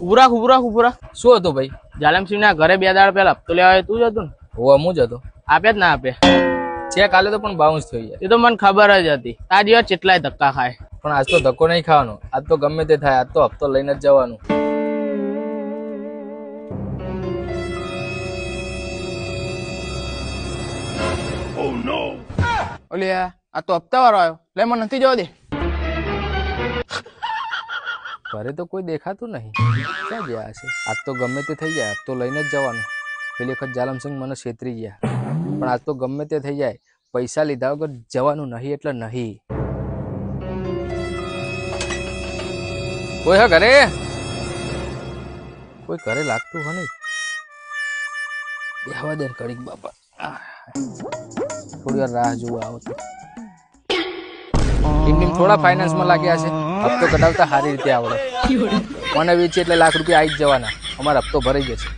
ઉભરા ઉભરા ઉભરા શું હતું ભાઈ? જાલમસિંહ ના ઘરે બે દાડ પહેલા હપ્તો લેવા તું જ હતું ને? હોવા હું જ હતો. આપે જ ના આપે. ચેક આલે તો પણ બાઉન્સ થઈ જાય. એ તો મને ખબર જ હતી. આ દિવસ કેટલાય ધક્કા ખાય. પણ આજ તો ધક્કો નહીં ખાવાનો. આજ તો ગમે તે થાય. આજ તો હપ્તો લઈને જ જવાનું. ઓલી આ આ તો હપ્તા વાળો આવ્યો. લે મને નથી જવા દે. ઘરે તો કોઈ દેખાતું નહીં. ક્યાં ગયા હશે? આજ તો ગમે તે થઈ જાય તો લઈને જ જવાનું. પેલી વખત જાલમસિંહ મને છેતરી ગયા. પણ આજ તો ગમે તે થઈ જાય, પૈસા લીધા વગર જવાનું નહીં એટલે નહીં. કોઈ હા ઘરે? કોઈ ઘરે લાગતું હોય નહીં? બેહવા દે કડીક બાપા. થોડી વાર રાહ જોવા આવતું થોડા ફાઇનાન્સમાં લાગ્યા છે હપ્તો કઢાવતા સારી રીતે આવડે. મને વેચી એટલે લાખ રૂપિયા આવી જ જવાના. અમારો હપ્તો ભરાઈ જશે